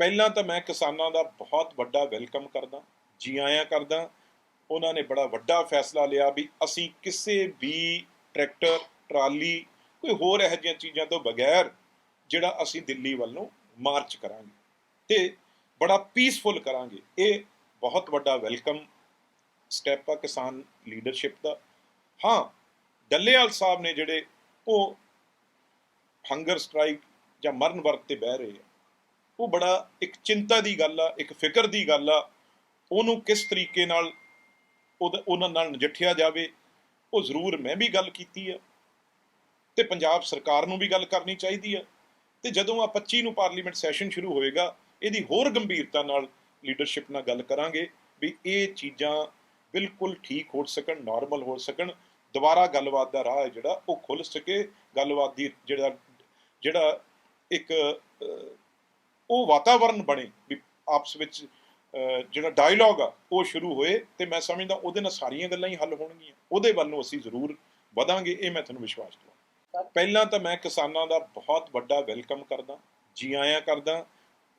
ਪਹਿਲਾਂ ਤਾਂ ਮੈਂ ਕਿਸਾਨਾਂ ਦਾ ਬਹੁਤ ਵੱਡਾ ਵੈਲਕਮ ਕਰਦਾ, ਜੀ ਆਇਆਂ ਕਰਦਾ। ਉਹਨਾਂ ਨੇ ਬੜਾ ਵੱਡਾ ਫੈਸਲਾ ਲਿਆ ਵੀ ਅਸੀਂ ਕਿਸੇ ਵੀ ਟਰੈਕਟਰ, ਟਰਾਲੀ, ਕੋਈ ਹੋਰ ਇਹੋ ਜਿਹੀਆਂ ਚੀਜ਼ਾਂ ਤੋਂ ਬਗੈਰ ਜਿਹੜਾ ਅਸੀਂ ਦਿੱਲੀ ਵੱਲੋਂ ਮਾਰਚ ਕਰਾਂਗੇ ਤੇ ਬੜਾ ਪੀਸਫੁਲ ਕਰਾਂਗੇ। ਇਹ ਬਹੁਤ ਵੱਡਾ ਵੈਲਕਮ ਸਟੈਪ ਆ ਕਿਸਾਨ ਲੀਡਰਸ਼ਿਪ ਦਾ। ਹਾਂ, ਡੱਲੇਵਾਲ ਸਾਹਿਬ ਨੇ ਜਿਹੜੇ ਉਹ ਹੰਗਰ ਸਟ੍ਰਾਈਕ ਜਾਂ ਮਰਨ ਵਰਤ ਤੇ ਬਹਿ ਰਹੇ ਆ ਉਹ ਬੜਾ ਇੱਕ ਚਿੰਤਾ ਦੀ ਗੱਲ ਆ, ਇੱਕ ਫਿਕਰ ਦੀ ਗੱਲ ਆ, ਉਹਨੂੰ ਕਿਸ ਤਰੀਕੇ ਨਾਲ ਉਹਦਾ- ਉਹਨਾਂ ਨਾਲ ਨਜਿੱਠਿਆ ਜਾਵੇ, ਉਹ ਜ਼ਰੂਰ ਮੈਂ ਵੀ ਗੱਲ ਕੀਤੀ ਆ। ਤੇ ਪੰਜਾਬ ਸਰਕਾਰ ਨੂੰ ਵੀ ਗੱਲ ਕਰਨੀ ਚਾਹੀਦੀ ਆ। ਤੇ ਜਦੋਂ ਆ 25 ਨੂੰ ਪਾਰਲੀਮੈਂਟ ਸੈਸ਼ਨ ਸ਼ੁਰੂ ਹੋਏਗਾ, ਇਹਦੀ ਹੋਰ ਗੰਭੀਰਤਾ ਨਾਲ ਲੀਡਰਸ਼ਿਪ ਨਾਲ ਗੱਲ ਕਰਾਂਗੇ ਵੀ ਇਹ ਚੀਜ਼ਾਂ ਬਿਲਕੁਲ ਠੀਕ ਹੋ ਸਕਣ, ਨਾਰਮਲ ਹੋ ਸਕਣ। ਦੁਬਾਰਾ ਗੱਲਬਾਤ ਦਾ ਰਾਹ ਹੈ ਜਿਹੜਾ, ਉਹ ਖੁੱਲ ਸਕੇ। ਗੱਲਬਾਤ ਦੀ ਜਿਹੜਾ ਜਿਹੜਾ ਇੱਕ ਉਹ ਵਾਤਾਵਰਣ ਬਣੇ ਵੀ ਆਪਸ ਵਿੱਚ ਜਿਹੜਾ ਡਾਇਲੌਗ ਆ, ਉਹ ਸ਼ੁਰੂ ਹੋਏ ਤੇ ਮੈਂ ਸਮਝਦਾ ਉਹਦੇ ਨਾਲ ਸਾਰੀਆਂ ਗੱਲਾਂ ਹੀ ਹੱਲ ਹੋਣਗੀਆਂ। ਉਹਦੇ ਵੱਲ ਨੂੰ ਅਸੀਂ ਜ਼ਰੂਰ ਵਧਾਂਗੇ, ਇਹ ਮੈਂ ਤੁਹਾਨੂੰ ਵਿਸ਼ਵਾਸ ਦਿਵਾਉਂਦਾ। ਪਹਿਲਾਂ ਤਾਂ ਮੈਂ ਕਿਸਾਨਾਂ ਦਾ ਬਹੁਤ ਵੱਡਾ ਵੈਲਕਮ ਕਰਦਾ, ਜੀ ਆਇਆਂ ਕਰਦਾ।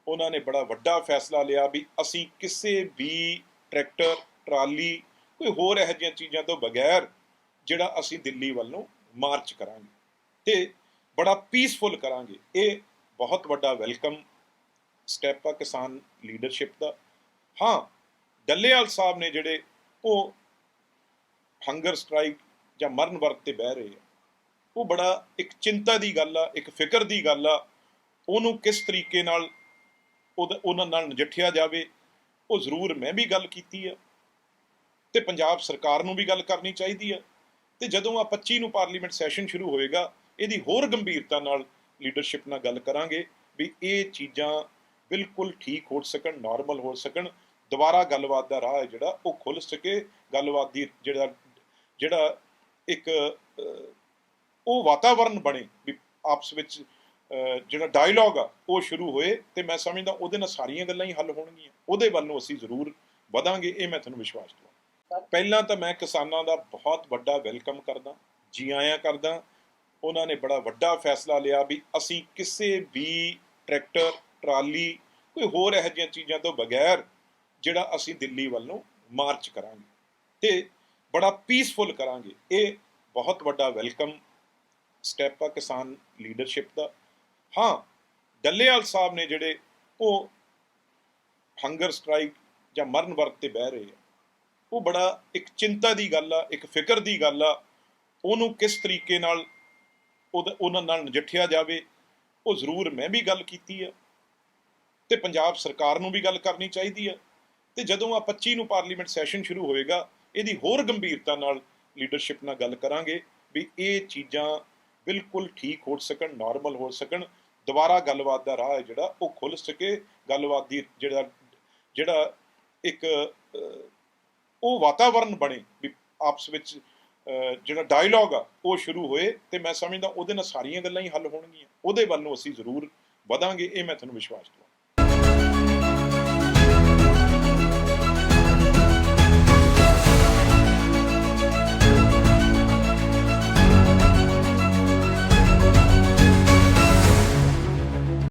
ਉਹਨਾਂ ਨੇ ਬੜਾ ਵੱਡਾ ਫੈਸਲਾ ਲਿਆ ਵੀ ਅਸੀਂ ਕਿਸੇ ਵੀ ਟਰੈਕਟਰ ਟਰਾਲੀ, ਕੋਈ ਹੋਰ ਇਹੋ ਜਿਹੀਆਂ ਚੀਜ਼ਾਂ ਤੋਂ ਬਗੈਰ ਜਿਹੜਾ ਅਸੀਂ ਦਿੱਲੀ ਵੱਲੋਂ ਮਾਰਚ ਕਰਾਂਗੇ ਤੇ ਬੜਾ ਪੀਸਫੁਲ ਕਰਾਂਗੇ। ਇਹ ਬਹੁਤ ਵੱਡਾ ਵੈਲਕਮ ਸਟੈਪ ਆ ਕਿਸਾਨ ਲੀਡਰਸ਼ਿਪ ਦਾ। ਹਾਂ ਡੱਲੇਵਾਲ ਸਾਹਿਬ ਨੇ ਜਿਹੜੇ ਉਹ ਹੰਗਰ ਸਟ੍ਰਾਈਕ ਜਾਂ ਮਰਨ ਵਰਤ ਤੇ ਬਹਿ ਰਹੇ ਆ, ਉਹ ਬੜਾ ਇੱਕ ਚਿੰਤਾ ਦੀ ਗੱਲ ਆ, ਇੱਕ ਫਿਕਰ ਦੀ ਗੱਲ ਆ, ਉਹਨੂੰ ਕਿਸ ਤਰੀਕੇ ਨਾਲ ਉਹਦਾ- ਉਹਨਾਂ ਨਾਲ ਨਜਿੱਠਿਆ ਜਾਵੇ, ਉਹ ਜ਼ਰੂਰ ਮੈਂ ਵੀ ਗੱਲ ਕੀਤੀ ਆ, ਤੇ ਪੰਜਾਬ ਸਰਕਾਰ ਨੂੰ ਵੀ ਗੱਲ ਕਰਨੀ ਚਾਹੀਦੀ ਆ, ਤੇ ਜਦੋਂ ਆ 25 ਨੂੰ ਪਾਰਲੀਮੈਂਟ ਸੈਸ਼ਨ ਸ਼ੁਰੂ ਹੋਏਗਾ, ਇਹਦੀ ਹੋਰ ਗੰਭੀਰਤਾ ਨਾਲ ਲੀਡਰਸ਼ਿਪ ਨਾਲ ਗੱਲ ਕਰਾਂਗੇ ਵੀ ਇਹ ਚੀਜ਼ਾਂ ਬਿਲਕੁਲ ਠੀਕ ਹੋ ਸਕਣ ਨਾਰਮਲ ਹੋ ਸਕਣ। ਦੁਬਾਰਾ ਗੱਲਬਾਤ ਦਾ ਰਾਹ ਹੈ ਜਿਹੜਾ, ਉਹ ਖੁੱਲ ਸਕੇ। ਗੱਲਬਾਤ ਦੀ ਜਿਹੜਾ ਜਿਹੜਾ ਇੱਕ ਉਹ ਵਾਤਾਵਰਣ ਬਣੇ ਵੀ ਆਪਸ ਵਿੱਚ ਜਿਹੜਾ ਡਾਇਲੌਗ ਆ, ਉਹ ਸ਼ੁਰੂ ਹੋਏ ਤੇ ਮੈਂ ਸਮਝਦਾ ਉਹਦੇ ਨਾਲ ਸਾਰੀਆਂ ਗੱਲਾਂ ਹੀ ਹੱਲ ਹੋਣਗੀਆਂ। ਉਹਦੇ ਵੱਲ ਨੂੰ ਅਸੀਂ ਜ਼ਰੂਰ ਵਧਾਂਗੇ, ਇਹ ਮੈਂ ਤੁਹਾਨੂੰ ਵਿਸ਼ਵਾਸ ਦਿਵਾਉਂਦਾ। ਪਹਿਲਾਂ ਤਾਂ ਮੈਂ ਕਿਸਾਨਾਂ ਦਾ ਬਹੁਤ ਵੱਡਾ ਵੈਲਕਮ ਕਰਦਾ, ਜੀ ਆਇਆਂ ਕਰਦਾ। ਉਹਨਾਂ ਨੇ ਬੜਾ ਵੱਡਾ ਫੈਸਲਾ ਲਿਆ ਵੀ ਅਸੀਂ ਕਿਸੇ ਵੀ ਟਰੈਕਟਰ ਟਰਾਲੀ, ਕੋਈ ਹੋਰ ਇਹੋ ਜਿਹੀਆਂ ਚੀਜ਼ਾਂ ਤੋਂ ਬਗੈਰ ਜਿਹੜਾ ਅਸੀਂ ਦਿੱਲੀ ਵੱਲ ਨੂੰ ਮਾਰਚ ਕਰਾਂਗੇ ਤੇ ਬੜਾ ਪੀਸਫੁਲ ਕਰਾਂਗੇ। ਇਹ ਬਹੁਤ ਵੱਡਾ ਵੈਲਕਮ ਸਟੈਪ ਆ ਕਿਸਾਨ ਲੀਡਰਸ਼ਿਪ ਦਾ। ਹਾਂ, ਡੱਲੇਵਾਲ ਸਾਹਿਬ ਨੇ ਜਿਹੜੇ ਉਹ ਹੰਗਰ ਸਟ੍ਰਾਈਕ ਜਾਂ ਮਰਨ ਵਰਤ ਤੇ ਬਹਿ ਰਹੇ ਆ, ਉਹ ਬੜਾ ਇੱਕ ਚਿੰਤਾ ਦੀ ਗੱਲ ਆ, ਇੱਕ ਫਿਕਰ ਦੀ ਗੱਲ ਆ, ਉਹਨੂੰ ਕਿਸ ਤਰੀਕੇ ਨਾਲ ਉਹਦਾ- ਉਹਨਾਂ ਨਾਲ ਨਜਿੱਠਿਆ ਜਾਵੇ, ਉਹ ਜ਼ਰੂਰ ਮੈਂ ਵੀ ਗੱਲ ਕੀਤੀ ਆ। ਤੇ ਪੰਜਾਬ ਸਰਕਾਰ ਨੂੰ ਵੀ ਗੱਲ ਕਰਨੀ ਚਾਹੀਦੀ ਹੈ। ਤੇ ਜਦੋਂ ਆ 25 ਨੂੰ ਪਾਰਲੀਮੈਂਟ ਸੈਸ਼ਨ ਸ਼ੁਰੂ ਹੋਏਗਾ ਇਹਦੀ ਹੋਰ ਗੰਭੀਰਤਾ ਨਾਲ ਲੀਡਰਸ਼ਿਪ ਨਾਲ ਗੱਲ ਕਰਾਂਗੇ ਵੀ ਇਹ ਚੀਜ਼ਾਂ ਬਿਲਕੁਲ ਠੀਕ ਹੋ ਸਕਣ, ਨਾਰਮਲ ਹੋ ਸਕਣ। ਦੁਬਾਰਾ ਗੱਲਬਾਤ ਦਾ ਰਾਹ ਹੈ ਜਿਹੜਾ, ਉਹ ਖੁੱਲ ਸਕੇ। ਗੱਲਬਾਤ ਦੀ ਜਿਹੜਾ ਜਿਹੜਾ ਇੱਕ ਉਹ ਵਾਤਾਵਰਣ ਬਣੇ ਵੀ ਆਪਸ ਵਿੱਚ ਜਿਹੜਾ ਡਾਇਲੌਗ ਆ, ਉਹ ਸ਼ੁਰੂ ਹੋਏ ਤੇ ਮੈਂ ਸਮਝਦਾ ਉਹਦੇ ਨਾਲ ਸਾਰੀਆਂ ਗੱਲਾਂ ਹੀ ਹੱਲ ਹੋਣਗੀਆਂ। ਉਹਦੇ ਵੱਲ ਨੂੰ ਅਸੀਂ ਜ਼ਰੂਰ ਵਧਾਂਗੇ, ਇਹ ਮੈਂ ਤੁਹਾਨੂੰ ਵਿਸ਼ਵਾਸ ਦਿਵਾਉਂਦਾ